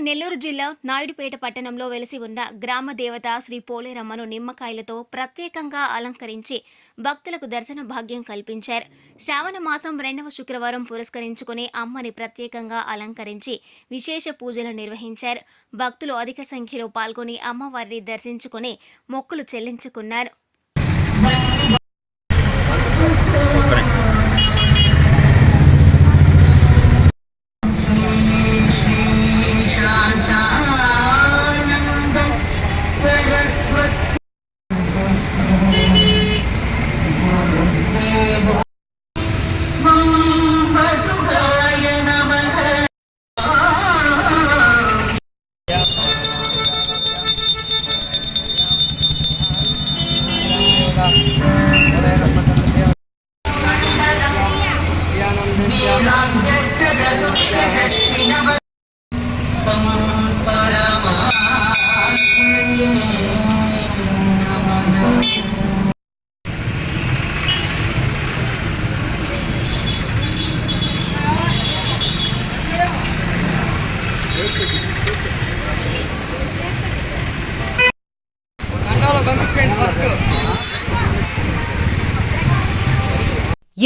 నెల్లూరు జిల్లా నాయుడుపేట పట్టణంలో వెలిసి ఉన్న గ్రామ దేవత శ్రీ పోలేరమ్మను నిమ్మకాయలతో ప్రత్యేకంగా అలంకరించి భక్తులకు దర్శన భాగ్యం కల్పించారు. శ్రావణ మాసం రెండవ శుక్రవారం పురస్కరించుకుని అమ్మని ప్రత్యేకంగా అలంకరించి విశేష పూజలు నిర్వహించారు. భక్తులు అధిక సంఖ్యలో పాల్గొని అమ్మవారిని దర్శించుకుని మొక్కులు చెల్లించుకున్నారు.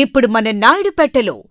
ఇప్పుడు మన నాయుడుపేటలో